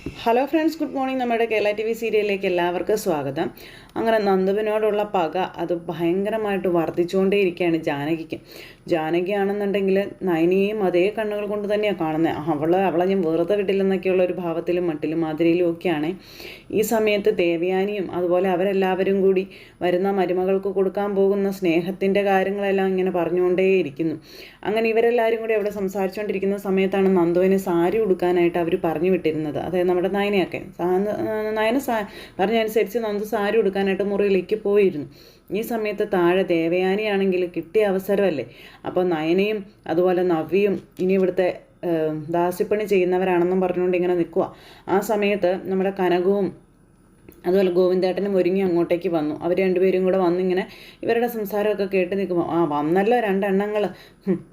Hello friends good morning നമ്മുടെ Kerala T V സീരിയലിലേക്ക് എല്ലാവർക്കും സ്വാഗതം. അങ്ങനെ നന്ദുവിനോടുള്ള പക അത് ഭയങ്കരമായിട്ട് വർദ്ധിച്ചുകൊണ്ടേയിരിക്കുകയാണ് ജാനകിക്ക്. ജാനകി ആണെന്നുണ്ടെങ്കിൽ നയനിയെയും അതേ കണ്ണുകൾ കൊണ്ട് തന്നെയാണ് കാണുന്നത് അവൾ അവളെ ഞാൻ വെറുതെ വിട്ടില്ലെന്നൊക്കെയുള്ള ഒരു ഭാവത്തിലും മട്ടിലും മാതിരിയിലും ഒക്കെയാണ്. ഈ സമയത്ത് ദേവയാനിയും അതുപോലെ അവരെല്ലാവരും കൂടി വരുന്ന മരുമകൾക്ക് കൊടുക്കാൻ പോകുന്ന സ്നേഹത്തിന്റെ കാര്യങ്ങളെല്ലാം ഇങ്ങനെ പറഞ്ഞുകൊണ്ടേയിരിക്കുന്നു. അങ്ങനെ ഇവരെല്ലാവരും കൂടി അവിടെ സംസാരിച്ചുകൊണ്ടിരിക്കുന്ന സമയത്താണ് നന്ദുവിന് സാരി ഉടുക്കാനായിട്ട് അവർ പറഞ്ഞു വിട്ടിരുന്നത്. അതായത് നമ്മുടെ നയനയൊക്കെ. നയന സാ പറഞ്ഞനുസരിച്ച് നന്ദു സാരി ഉടുക്കാനായിട്ട് മുറിയിലേക്ക് പോയിരുന്നു. ഈ സമയത്ത് താഴെ ദേവയാനിയാണെങ്കിൽ കിട്ടിയ അവസരമല്ലേ? അപ്പോൾ നയനയും അതുപോലെ നവ്യയും ഇനി ഇവിടുത്തെ ദാസ്യപ്പണി ചെയ്യുന്നവരാണെന്നും പറഞ്ഞുകൊണ്ട് ഇങ്ങനെ നിൽക്കുക ആ സമയത്ത് നമ്മുടെ കനകവും അതുപോലെ ഗോവിന്ദേട്ടനും ഒരുങ്ങി അങ്ങോട്ടേക്ക് വന്നു. അവർ രണ്ടുപേരും കൂടെ വന്നിങ്ങനെ ഇവരുടെ സംസാരമൊക്കെ കേട്ട് നിൽക്കുമ്പോൾ ആ വന്നല്ലോ രണ്ടെണ്ണങ്ങൾ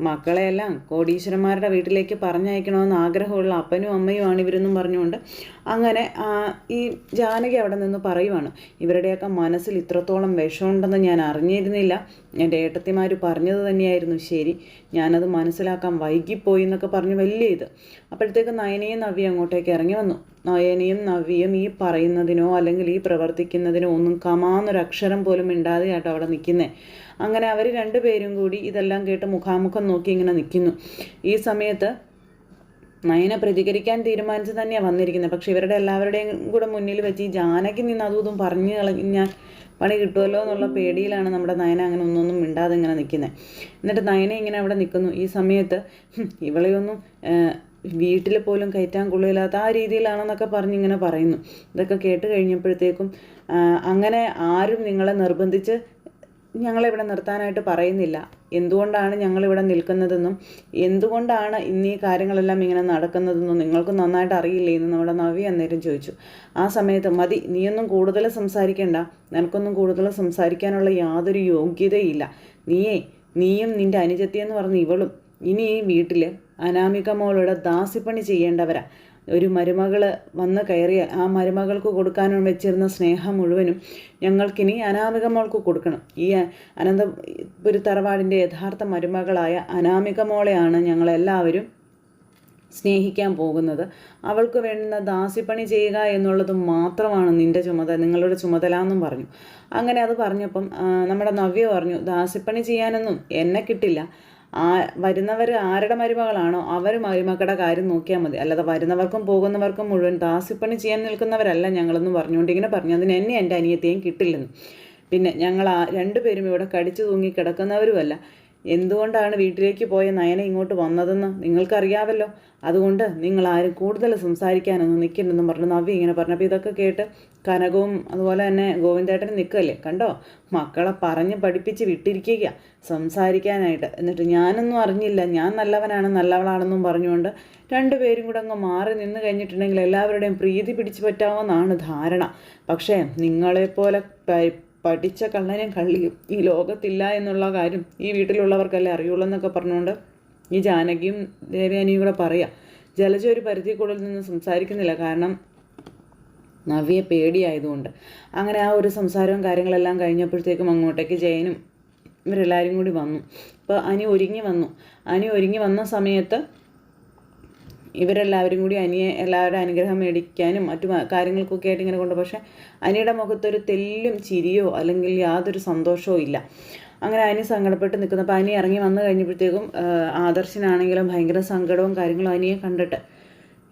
മക്കളെയെല്ലാം കോടീശ്വരന്മാരുടെ വീട്ടിലേക്ക് പറഞ്ഞയക്കണമെന്ന് ആഗ്രഹമുള്ള അപ്പനും അമ്മയുമാണ് ഇവരെന്നും പറഞ്ഞുകൊണ്ട് അങ്ങനെ ഈ ജാനകി അവിടെ നിന്ന് പറയുവാണ് ഇവരുടെയൊക്കെ മനസ്സിൽ ഇത്രത്തോളം വിഷമുണ്ടെന്ന് ഞാൻ അറിഞ്ഞിരുന്നില്ല. എന്റെ ഏട്ടത്തിമാർ പറഞ്ഞത് തന്നെയായിരുന്നു ശരി ഞാനത് മനസ്സിലാക്കാൻ വൈകിപ്പോയി എന്നൊക്കെ പറഞ്ഞ് വലിയ ഇത്. അപ്പോഴത്തേക്ക് നയനയും നവ്യ അങ്ങോട്ടേക്ക് ഇറങ്ങി വന്നു. നയനയും നവ്യയും ഈ പറയുന്നതിനോ അല്ലെങ്കിൽ ഈ പ്രവർത്തിക്കുന്നതിനോ ഒന്നും കമാന്നൊരക്ഷരം പോലും മിണ്ടാതെയാട്ടോ അവിടെ നിൽക്കുന്നത് അങ്ങനെ അവർ രണ്ടുപേരും കൂടി ഇതെല്ലാം കേട്ട് മുഖാമുഖം നോക്കി ഇങ്ങനെ നിൽക്കുന്നു. ഈ സമയത്ത് നയന പ്രതികരിക്കാൻ തീരുമാനിച്ച് തന്നെയാണ് വന്നിരിക്കുന്നത് പക്ഷെ ഇവരുടെ എല്ലാവരുടെയും കൂടെ മുന്നിൽ വെച്ച് ഈ ജാനകി നിന്ന് അതും ഇതും പറഞ്ഞു കളഞ്ഞാൽ പണി കിട്ടുമല്ലോ എന്നുള്ള പേടിയിലാണ് നമ്മുടെ നയന അങ്ങനെ ഒന്നൊന്നും മിണ്ടാതെ ഇങ്ങനെ നിൽക്കുന്നത് എന്നിട്ട് നയന ഇങ്ങനെ അവിടെ നിൽക്കുന്നു. ഈ സമയത്ത് ഇവളെയൊന്നും വീട്ടിൽ പോലും കയറ്റാൻ കൊള്ളില്ലാത്ത ആ രീതിയിലാണെന്നൊക്കെ പറഞ്ഞ് ഇങ്ങനെ പറയുന്നു. ഇതൊക്കെ കേട്ട് കഴിഞ്ഞപ്പോഴത്തേക്കും അങ്ങനെ ആരും നിങ്ങളെ നിർബന്ധിച്ച് ഞങ്ങളെ ഇവിടെ നിർത്താനായിട്ട് പറയുന്നില്ല. എന്തുകൊണ്ടാണ് ഞങ്ങളിവിടെ നിൽക്കുന്നതെന്നും എന്തുകൊണ്ടാണ് ഇന്ന് ഈ കാര്യങ്ങളെല്ലാം ഇങ്ങനെ നടക്കുന്നതെന്നും നിങ്ങൾക്ക് നന്നായിട്ട് അറിയില്ലേ എന്ന് നമ്മുടെ നവി അന്നേരം ചോദിച്ചു. ആ സമയത്ത് മതി നീയൊന്നും കൂടുതൽ സംസാരിക്കേണ്ട. നിനക്കൊന്നും കൂടുതൽ സംസാരിക്കാനുള്ള യാതൊരു യോഗ്യതയില്ല. നീയേ നീയും നിന്റെ അനുജത്തി എന്ന് പറഞ്ഞ ഇവളും ഇനി ഈ വീട്ടിൽ അനാമിക മോളുടെ ദാസിപ്പണി ചെയ്യേണ്ടവരാ. ഒരു മരുമകൾ വന്ന് കയറിയ ആ മരുമകൾക്ക് കൊടുക്കാൻ വെച്ചിരുന്ന സ്നേഹം മുഴുവനും ഞങ്ങൾക്കിനി അനാമിക മോൾക്ക് കൊടുക്കണം. ഈ അനന്തപുരി തറവാടിന്റെ യഥാർത്ഥ മരുമകളായ അനാമിക മോളെയാണ് ഞങ്ങളെല്ലാവരും സ്നേഹിക്കാൻ പോകുന്നത്. അവൾക്ക് വേണ്ടുന്ന ദാസിപ്പണി ചെയ്യുക എന്നുള്ളത് മാത്രമാണ് നിന്റെ ചുമതല നിങ്ങളുടെ ചുമതല എന്നും പറഞ്ഞു. അങ്ങനെ അത് പറഞ്ഞപ്പം നമ്മുടെ നവ്യ പറഞ്ഞു ദാസിപ്പണി ചെയ്യാനൊന്നും എന്നെ കിട്ടില്ല. ആ വരുന്നവർ ആരുടെ മരുമകളാണോ അവർ മരുമക്കളുടെ കാര്യം നോക്കിയാൽ മതി. അല്ലാതെ വരുന്നവർക്കും പോകുന്നവർക്കും മുഴുവൻ ദാസിപ്പണി ചെയ്യാൻ നിൽക്കുന്നവരല്ല ഞങ്ങളെന്ന് പറഞ്ഞുകൊണ്ട് ഇങ്ങനെ പറഞ്ഞു. അതിന് എന്നെ എന്റെ അനിയത്തെയും കിട്ടില്ലെന്ന്. പിന്നെ ഞങ്ങൾ ആ രണ്ടുപേരും ഇവിടെ കടിച്ചു തൂങ്ങി കിടക്കുന്നവരുമല്ല. എന്തുകൊണ്ടാണ് വീട്ടിലേക്ക് പോയ നയന ഇങ്ങോട്ട് വന്നതെന്ന് നിങ്ങൾക്കറിയാവല്ലോ. അതുകൊണ്ട് നിങ്ങൾ ആരും കൂടുതൽ സംസാരിക്കാനൊന്നും നിൽക്കണ്ടെന്നും പറഞ്ഞു നവ്യ ഇങ്ങനെ പറഞ്ഞപ്പോൾ ഇതൊക്കെ കേട്ട് കനകവും അതുപോലെ തന്നെ ഗോവിന്ദേട്ടൻ നിൽക്കല്ലേ കണ്ടോ? മക്കളെ പറഞ്ഞ് പഠിപ്പിച്ച് വിട്ടിരിക്കുക സംസാരിക്കാനായിട്ട്. എന്നിട്ട് ഞാനൊന്നും അറിഞ്ഞില്ല. ഞാൻ നല്ലവനാണ് നല്ലവളാണെന്നും പറഞ്ഞുകൊണ്ട് രണ്ടുപേരും കൂടെ അങ്ങ് മാറി നിന്ന് കഴിഞ്ഞിട്ടുണ്ടെങ്കിൽ എല്ലാവരുടെയും പ്രീതി പിടിച്ചു പറ്റാമെന്നാണ് ധാരണ. പക്ഷേ നിങ്ങളെപ്പോലെ പഠിച്ച കള്ളനും കള്ളിയും ഈ ലോകത്തില്ല എന്നുള്ള കാര്യം ഈ വീട്ടിലുള്ളവർക്കല്ലേ അറിയുള്ളൂ എന്നൊക്കെ പറഞ്ഞുകൊണ്ട് ഈ ജാനകിയും ദേവയാനിയും കൂടെ പറയാം. ജലജ ഒരു പരിധി നിന്ന് സംസാരിക്കുന്നില്ല. കാരണം നവ്യെ പേടിയായതുകൊണ്ട്. അങ്ങനെ ആ ഒരു സംസാരവും കാര്യങ്ങളെല്ലാം കഴിഞ്ഞപ്പോഴത്തേക്കും അങ്ങോട്ടേക്ക് ജയനും ഇവരെല്ലാവരും കൂടി വന്നു. അപ്പോൾ അനി ഒരുങ്ങി വന്നു. അനി ഒരുങ്ങി വന്ന സമയത്ത് ഇവരെല്ലാവരും കൂടി അനിയെ എല്ലാവരുടെ അനുഗ്രഹം മേടിക്കാനും മറ്റു കാര്യങ്ങൾക്കൊക്കെ ആയിട്ട് ഇങ്ങനെ കൊണ്ട് പക്ഷേ അനിയുടെ മുഖത്തൊരു തെല്ലും ചിരിയോ അല്ലെങ്കിൽ യാതൊരു സന്തോഷവും ഇല്ല. അങ്ങനെ അനി സങ്കടപ്പെട്ട് നിൽക്കുന്നു. അപ്പോൾ അനി ഇറങ്ങി വന്നു കഴിഞ്ഞപ്പോഴത്തേക്കും ആദർശനാണെങ്കിലും ഭയങ്കര സങ്കടവും കാര്യങ്ങളും അനിയെ കണ്ടിട്ട്.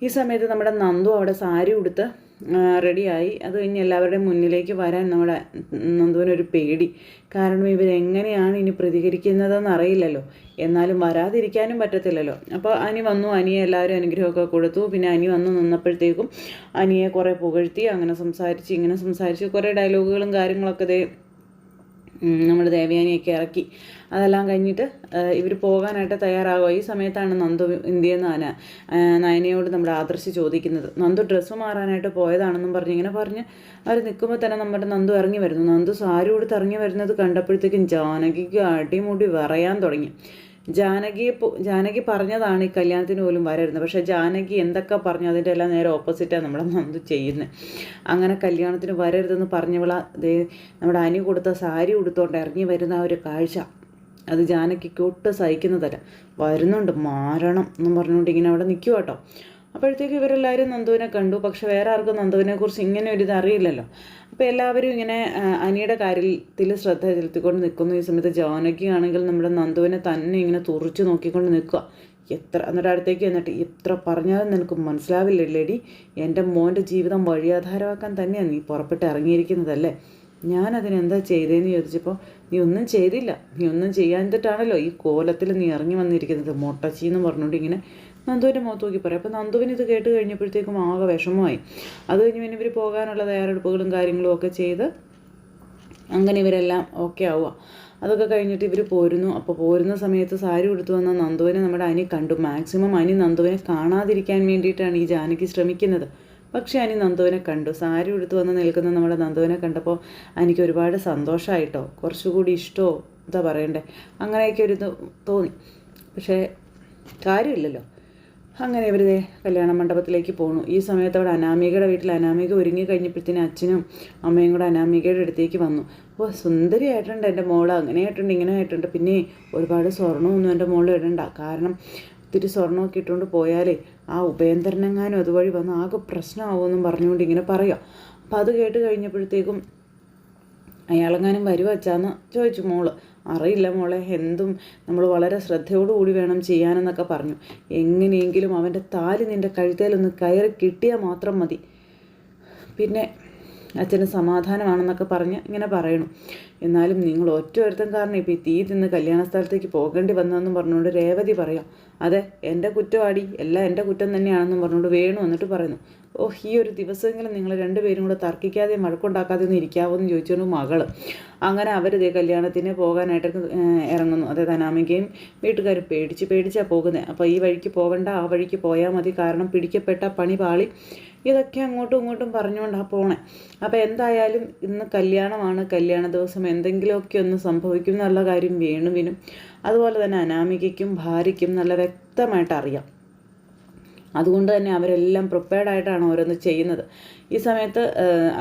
ഈ സമയത്ത് നമ്മുടെ നന്ദു അവിടെ സാരി ഉടുത്ത് റെഡിയായി. അത് കഴിഞ്ഞ് എല്ലാവരുടെയും മുന്നിലേക്ക് വരാൻ നമ്മുടെ നന്ദുവിനൊരു പേടി. കാരണം ഇവരെങ്ങനെയാണ് ഇനി പ്രതികരിക്കുന്നതെന്ന് അറിയില്ലല്ലോ. എന്നാലും വരാതിരിക്കാനും പറ്റത്തില്ലല്ലോ. അപ്പോൾ അനി വന്നു. അനിയെ എല്ലാവരും അനുഗ്രഹമൊക്കെ കൊടുത്തു. പിന്നെ അനി വന്നു നിന്നപ്പോഴത്തേക്കും അനിയെ കുറേ പുകഴ്ത്തി അങ്ങനെ സംസാരിച്ച് ഇങ്ങനെ സംസാരിച്ച് കുറേ ഡയലോഗുകളും കാര്യങ്ങളൊക്കെ ദേ നമ്മൾ ദേവയാനിയൊക്കെ ഇറക്കി. അതെല്ലാം കഴിഞ്ഞിട്ട് ഇവർ പോകാനായിട്ട് തയ്യാറാകുക ഈ സമയത്താണ് നന്ദു ഇന്ത്യയെന്ന് ആന നയനയോട് നമ്മുടെ ആദർശി ചോദിക്കുന്നത്. നന്ദു ഡ്രസ്സ് മാറാനായിട്ട് പോയതാണെന്നും പറഞ്ഞ് ഇങ്ങനെ പറഞ്ഞ് അവർ നിൽക്കുമ്പോൾ തന്നെ നമ്മുടെ നന്ദു ഇറങ്ങി വരുന്നു. നന്ദു സാരി കൊടുത്ത് ഇറങ്ങി വരുന്നത് കണ്ടപ്പോഴത്തേക്കും ജാനകിക്ക് അടിമുടി പറയാൻ തുടങ്ങി. ജാനകിയെ പോ- ജാനകി പറഞ്ഞതാണ് ഈ കല്യാണത്തിന് പോലും വരരുന്നത് പക്ഷേ ജാനകി എന്തൊക്കെ പറഞ്ഞു അതിന്റെ എല്ലാം നേരെ ഓപ്പോസിറ്റാണ് നമ്മുടെ നന്ദു ചെയ്യുന്നത് അങ്ങനെ കല്യാണത്തിന് വരരുതെന്ന് പറഞ്ഞവള നമ്മുടെ അനി കൊടുത്ത സാരി ഉടുത്തോണ്ട് ഇറങ്ങി വരുന്ന ഒരു കാഴ്ച. അത് ജാനകിക്ക് ഒട്ടും സഹിക്കുന്നതല്ല. വരുന്നുണ്ട് മാരണം എന്നും പറഞ്ഞുകൊണ്ട് ഇങ്ങനെ അവിടെ നിൽക്കുക കേട്ടോ അപ്പോഴത്തേക്ക് ഇവരെല്ലാവരും നന്ദുവിനെ കണ്ടു. പക്ഷെ വേറെ ആർക്കും നന്ദുവിനെ കുറിച്ച് ഇങ്ങനെ ഒരു ഇത് അറിയില്ലല്ലോ. അപ്പോൾ എല്ലാവരും ഇങ്ങനെ അനിയുടെ കാര്യത്തിൽ ശ്രദ്ധ ചെലുത്തിക്കൊണ്ട് നിൽക്കുന്നു. ഈ സമയത്ത് ജാനകി ആണെങ്കിൽ നമ്മുടെ നന്ദുവിനെ തന്നെ ഇങ്ങനെ തുറച്ചു നോക്കിക്കൊണ്ട് നിൽക്കുക. എത്ര എന്നിട്ട് അടുത്തേക്ക് എന്നിട്ട് എത്ര പറഞ്ഞാലും നിനക്ക് മനസ്സിലാവില്ലേടി എന്റെ മോന്റെ ജീവിതം വഴിയാധാരമാക്കാൻ തന്നെയാണ് നീ പുറപ്പെട്ട് ഇറങ്ങിയിരിക്കുന്നതല്ലേ? ഞാനതിന് എന്താ ചെയ്തതെന്ന് ചോദിച്ചപ്പോൾ നീ ഒന്നും ചെയ്തില്ല. നീ ഒന്നും ചെയ്യാഞ്ഞിട്ടാണല്ലോ ഈ കോലത്തിൽ നീ ഇറങ്ങി വന്നിരിക്കുന്നത്. മൊട്ടച്ചി എന്ന് പറഞ്ഞുകൊണ്ട് ഇങ്ങനെ നന്ദുവിന്റെ മുഖത്ത് നോക്കി പറയാം. അപ്പോൾ നന്ദുവിന് ഇത് കേട്ട് കഴിഞ്ഞപ്പോഴത്തേക്കും ആകെ വിഷമമായി. അത് കഴിഞ്ഞ് പിന്നെ ഇവർ പോകാനുള്ള തയ്യാറെടുപ്പുകളും കാര്യങ്ങളും ഒക്കെ ചെയ്ത് അങ്ങനെ ഇവരെല്ലാം ഓക്കെ ആവുക. അതൊക്കെ കഴിഞ്ഞിട്ട് ഇവർ പോരുന്നു. അപ്പോൾ പോരുന്ന സമയത്ത് സാരി ഉടുത്തു വന്ന നന്ദുവിനെ നമ്മുടെ അനി കണ്ടു. മാക്സിമം അനി നന്ദുവിനെ കാണാതിരിക്കാൻ വേണ്ടിയിട്ടാണ് ഈ ജാനകി ശ്രമിക്കുന്നത്. പക്ഷേ അനി നന്ദുവിനെ കണ്ടു. സാരി എടുത്തു വന്ന് നിൽക്കുന്ന നമ്മുടെ നന്ദുവിനെ കണ്ടപ്പോൾ എനിക്ക് ഒരുപാട് സന്തോഷമായിട്ടോ കുറച്ചുകൂടി ഇഷ്ടമോ എന്താ പറയണ്ടേ അങ്ങനെയൊക്കെ ഒരു തോന്നി. പക്ഷേ കാര്യമില്ലല്ലോ. അങ്ങനെ ഇവർ കല്യാണ മണ്ഡപത്തിലേക്ക് പോണു ഈ സമയത്ത് അവിടെ അനാമികയുടെ വീട്ടിൽ അനാമിക ഒരുങ്ങി കഴിഞ്ഞപ്പോഴത്തേനും അച്ഛനും അമ്മയും കൂടെ അനാമികയുടെ അടുത്തേക്ക് വന്നു. ഓ സുന്ദരിയായിട്ടുണ്ട് എന്റെ മോൾ അങ്ങനെ ആയിട്ടുണ്ട് ഇങ്ങനെ ആയിട്ടുണ്ട് പിന്നെ ഒരുപാട് സ്വർണമൊന്നും എന്റെ മോൾ ഇടണ്ട. കാരണം ഒത്തിരി സ്വർണമൊക്കെ ഇട്ടുകൊണ്ട് പോയാലേ ആ ഉപേന്ദ്രനെങ്ങാനും അതുവഴി വന്ന് ആകെ പ്രശ്നമാവുമെന്നും പറഞ്ഞുകൊണ്ട് ഇങ്ങനെ പറയാം. അപ്പം അത് കേട്ട് കഴിഞ്ഞപ്പോഴത്തേക്കും അയാളെങ്ങാനും വരുവച്ചാന്ന് ചോദിച്ചു മോൾ. അറിയില്ല മോളെ എന്തും നമ്മൾ വളരെ ശ്രദ്ധയോടുകൂടി വേണം ചെയ്യാനെന്നൊക്കെ പറഞ്ഞു. എങ്ങനെയെങ്കിലും അവന്റെ താലി നിന്റെ കഴുത്തേലൊന്ന് കയറി കിട്ടിയാൽ മാത്രം മതി. പിന്നെ അച്ഛന് സമാധാനമാണെന്നൊക്കെ പറഞ്ഞ് ഇങ്ങനെ പറയണു. എന്നാലും നിങ്ങൾ ഒറ്റ ഒരുത്തം കാരണം ഇപ്പോൾ ഈ തീ തിന്ന് കല്യാണ സ്ഥലത്തേക്ക് പോകേണ്ടി വന്നതെന്നും പറഞ്ഞുകൊണ്ട് രേവതി പറയാം അതെ എന്റെ കുറ്റവാടി എല്ലാം എന്റെ കുറ്റം തന്നെയാണെന്നും പറഞ്ഞുകൊണ്ട് വേണു എന്നിട്ട് പറയുന്നു. ഓ ഈ ഒരു ദിവസമെങ്കിലും നിങ്ങൾ രണ്ടുപേരും കൂടെ തർക്കിക്കാതെ മഴക്കുണ്ടാക്കാതെ ഒന്ന് ഇരിക്കാവോ എന്ന് ചോദിച്ചുകൊണ്ട് മകൾ അങ്ങനെ അവർ ഇതേ കല്യാണത്തിന് പോകാനായിട്ട് ഇറങ്ങുന്നു. അതായത് അനാമികയും വീട്ടുകാർ പേടിച്ച് പേടിച്ചാണ് പോകുന്നത് അപ്പോൾ ഈ വഴിക്ക് പോകണ്ട ആ വഴിക്ക് പോയാൽ മതി. കാരണം പിടിക്കപ്പെട്ട പണി പാളി. ഇതൊക്കെ അങ്ങോട്ടും ഇങ്ങോട്ടും പറഞ്ഞുകൊണ്ടാണ് പോണേ. അപ്പോൾ എന്തായാലും ഇന്ന് കല്യാണമാണ് കല്യാണ ദിവസം എന്തെങ്കിലുമൊക്കെ ഒന്ന് സംഭവിക്കും എന്നുള്ള കാര്യം വേണുവിനും അതുപോലെ തന്നെ അനാമികയ്ക്കും ഭാര്യയ്ക്കും നല്ല വ്യക്തമായിട്ട് അറിയാം. അതുകൊണ്ട് തന്നെ അവരെല്ലാം പ്രിപ്പയർഡായിട്ടാണ് ഓരോന്ന് ചെയ്യുന്നത്. ഈ സമയത്ത്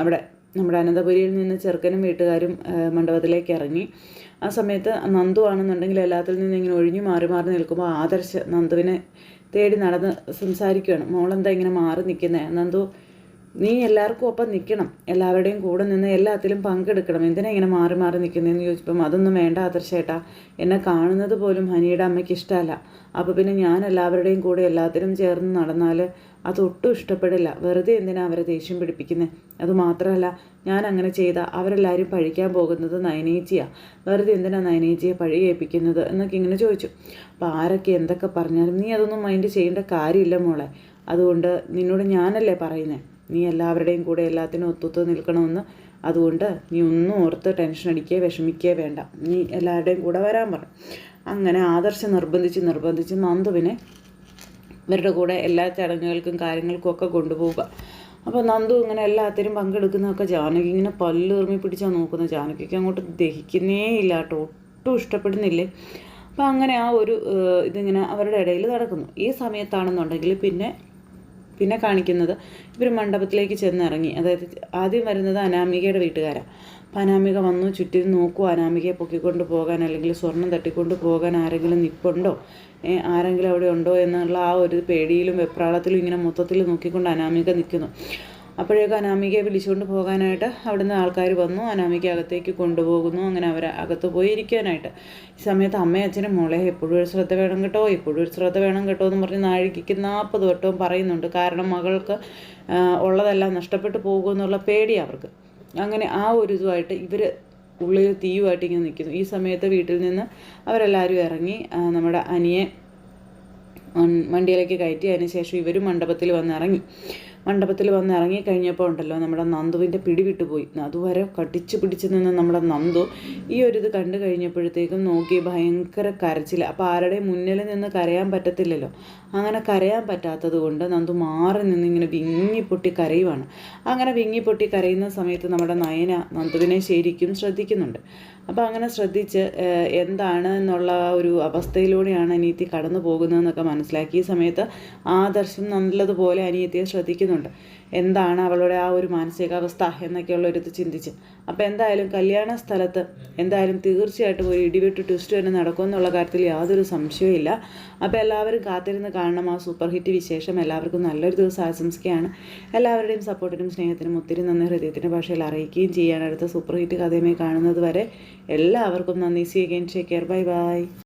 അവിടെ നമ്മുടെ അനന്തപുരിയിൽ നിന്ന് ചെറുക്കനും വീട്ടുകാരും മണ്ഡപത്തിലേക്ക് ഇറങ്ങി. ആ സമയത്ത് നന്ദു ആണെന്നുണ്ടെങ്കിൽ എല്ലാത്തിൽ നിന്ന് ഇങ്ങനെ ഒഴിഞ്ഞു മാറി മാറി നിൽക്കുമ്പോൾ ആദർശ് നന്ദുവിനെ തേടി നടന്ന് സംസാരിക്കുകയാണ് മോളെന്താ ഇങ്ങനെ മാറി നിൽക്കുന്നത് നന്ദു നീ എല്ലാവർക്കും ഒപ്പം നിൽക്കണം. എല്ലാവരുടെയും കൂടെ നിന്ന് എല്ലാത്തിലും പങ്കെടുക്കണം. എന്തിനാ ഇങ്ങനെ മാറി മാറി നിൽക്കുന്നതെന്ന് ചോദിച്ചപ്പം അതൊന്നും വേണ്ട ആദർശേട്ടാ. എന്നെ കാണുന്നത് പോലും ഹനിയുടെ അമ്മയ്ക്ക് ഇഷ്ടമല്ല. അപ്പോൾ പിന്നെ ഞാൻ എല്ലാവരുടെയും കൂടെ എല്ലാത്തിനും ചേർന്ന് നടന്നാൽ അതൊട്ടും ഇഷ്ടപ്പെടില്ല. വെറുതെ എന്തിനാ അവരെ ദേഷ്യം പിടിപ്പിക്കുന്നത് അതുമാത്രമല്ല ഞാൻ അങ്ങനെ ചെയ്ത അവരെല്ലാവരും പഴിക്കാൻ പോകുന്നത് നയനേച്ചിയാണ് വെറുതെ എന്തിനാ നയനേച്ചിയെ പഴി ഏൽപ്പിക്കുന്നത് എന്നൊക്കെ ഇങ്ങനെ ചോദിച്ചു. അപ്പോൾ ആരൊക്കെ എന്തൊക്കെ പറഞ്ഞാലും നീ അതൊന്നും മൈൻഡ് ചെയ്യേണ്ട കാര്യമില്ല മോളെ. അതുകൊണ്ട് നിന്നോട് ഞാനല്ലേ പറയുന്നത് നീ എല്ലാവരുടെയും കൂടെ എല്ലാത്തിനും ഒത്തുത്ത് നിൽക്കണമെന്ന് അതുകൊണ്ട് നീ ഒന്നും ഓർത്ത് ടെൻഷൻ അടിക്കുകയോ വിഷമിക്കുകയോ വേണ്ട. നീ എല്ലാവരുടെയും കൂടെ വരാൻ പറ. അങ്ങനെ ആദർശം നിർബന്ധിച്ച് നിർബന്ധിച്ച് നന്ദുവിനെ ഇവരുടെ കൂടെ എല്ലാ ചടങ്ങുകൾക്കും കാര്യങ്ങൾക്കും ഒക്കെ കൊണ്ടുപോവുക. അപ്പോൾ നന്ദു ഇങ്ങനെ എല്ലാത്തിനും പങ്കെടുക്കുന്നതൊക്കെ ജാനകി ഇങ്ങനെ പല്ലുറുമി പിടിച്ചാൽ നോക്കുന്നത്. ജാനകിക്ക് അങ്ങോട്ട് ദഹിക്കുന്നേ ഇല്ല കേട്ടോ. ഒട്ടും ഇഷ്ടപ്പെടുന്നില്ലേ. അപ്പോൾ അങ്ങനെ ആ ഒരു ഇതിങ്ങനെ അവരുടെ ഇടയിൽ നടക്കുന്നു. ഈ സമയത്താണെന്നുണ്ടെങ്കിൽ പിന്നെ പിന്നെ കാണിക്കുന്നത് ഇവർ മണ്ഡപത്തിലേക്ക് ചെന്നിറങ്ങി. അതായത് ആദ്യം വരുന്നത് അനാമികയുടെ വീട്ടുകാരാണ് അപ്പം അനാമിക വന്നു ചുറ്റും നോക്കുമോ അനാമികയെ പൊക്കിക്കൊണ്ട് പോകാൻ അല്ലെങ്കിൽ സ്വർണം തട്ടിക്കൊണ്ട് പോകാൻ ആരെങ്കിലും നിപ്പുണ്ടോ? ആരെങ്കിലും അവിടെ ഉണ്ടോ എന്നുള്ള ആ ഒരു പേടിയിലും വെപ്രാളത്തിലും ഇങ്ങനെ മൊത്തത്തിൽ നോക്കിക്കൊണ്ട് അനാമിക നിൽക്കുന്നു അപ്പോഴേക്കും അനാമികയെ വിളിച്ചുകൊണ്ട് പോകാനായിട്ട് അവിടുന്ന് ആൾക്കാർ വന്നു. അനാമിക അകത്തേക്ക് കൊണ്ടുപോകുന്നു. അങ്ങനെ അവർ അകത്ത് പോയി ഇരിക്കാനായിട്ട് ഈ സമയത്ത് അമ്മയും അച്ഛനും മോളെ എപ്പോഴും ഒരു ശ്രദ്ധ വേണം കേട്ടോ എപ്പോഴും ഒരു ശ്രദ്ധ വേണം കേട്ടോ എന്ന് പറഞ്ഞ് നാഴികയ്ക്ക് നാൽപ്പത് വട്ടവും പറയുന്നുണ്ട്. കാരണം മകൾക്ക് ഉള്ളതെല്ലാം നഷ്ടപ്പെട്ടു പോകുമെന്നുള്ള പേടി അവർക്ക്. അങ്ങനെ ആ ഒരു ഇതുമായിട്ട് ഇവർ ഉള്ളിൽ തീയുമായിട്ട് ഇങ്ങനെ നിൽക്കുന്നു ഈ സമയത്ത് വീട്ടിൽ നിന്ന് അവരെല്ലാവരും ഇറങ്ങി നമ്മുടെ അനിയെ വണ്ടിയിലേക്ക് കയറ്റി. അതിന് ശേഷം ഇവരും മണ്ഡപത്തിൽ വന്നിറങ്ങി മണ്ഡപത്തിൽ വന്ന് ഇറങ്ങിക്കഴിഞ്ഞപ്പോൾ ഉണ്ടല്ലോ നമ്മുടെ നന്ദുവിന്റെ പിടി വിട്ടുപോയി അതുവരെ കടിച്ചു പിടിച്ച് നിന്ന് നമ്മുടെ നന്ദു ഈ ഒരു ഇത് കണ്ടു കഴിഞ്ഞപ്പോഴത്തേക്കും നോക്കി ഭയങ്കര കരച്ചിൽ. അപ്പോൾ ആരുടെ മുന്നിൽ നിന്ന് കരയാൻ പറ്റത്തില്ലല്ലോ. അങ്ങനെ കരയാൻ പറ്റാത്തത് കൊണ്ട് നന്ദു മാറി നിന്ന് ഇങ്ങനെ വിങ്ങി പൊട്ടി കരയുവാണ്. അങ്ങനെ വിങ്ങി പൊട്ടി കരയുന്ന സമയത്ത് നമ്മുടെ നയന നന്ദുവിനെ ശരിക്കും ശ്രദ്ധിക്കുന്നുണ്ട്. അപ്പോൾ അങ്ങനെ ശ്രദ്ധിച്ച് എന്താണ് എന്നുള്ള ഒരു അവസ്ഥയിലൂടെയാണ് അനിയത്തി കടന്നു പോകുന്നതെന്നൊക്കെ മനസ്സിലാക്കി. ഈ സമയത്ത് ആദർശം നല്ലതുപോലെ അനിയത്തിയെ ശ്രദ്ധിക്കുന്നുണ്ട്. ചിന്തിക്കുന്നുണ്ട് എന്താണ് അവളുടെ ആ ഒരു മാനസികാവസ്ഥ എന്നൊക്കെയുള്ള ഒരു ഇത് ചിന്തിച്ച്. അപ്പോൾ എന്തായാലും കല്യാണ സ്ഥലത്ത് എന്തായാലും തീർച്ചയായിട്ടും ഒരു ഇടിവെട്ട് ട്വിസ്റ്റ് തന്നെ നടക്കുമെന്നുള്ള കാര്യത്തിൽ യാതൊരു സംശയവുമില്ല. അപ്പോൾ എല്ലാവരും കാത്തിരുന്ന് കാണണം. ആ സൂപ്പർ ഹിറ്റ് വിശേഷം എല്ലാവർക്കും നല്ലൊരു ദിവസം ആശംസിക്കുകയാണ്. എല്ലാവരുടെയും സപ്പോർട്ടിനും സ്നേഹത്തിനും ഒത്തിരി നന്ദി. ഹൃദയത്തിന്റെ ഭാഷയിൽ അറിയിക്കുകയും ചെയ്യാണ് അടുത്ത സൂപ്പർ ഹിറ്റ് കഥയുമായി കാണുന്നത് വരെ. എല്ലാവർക്കും നന്ദി. See again take care bye bye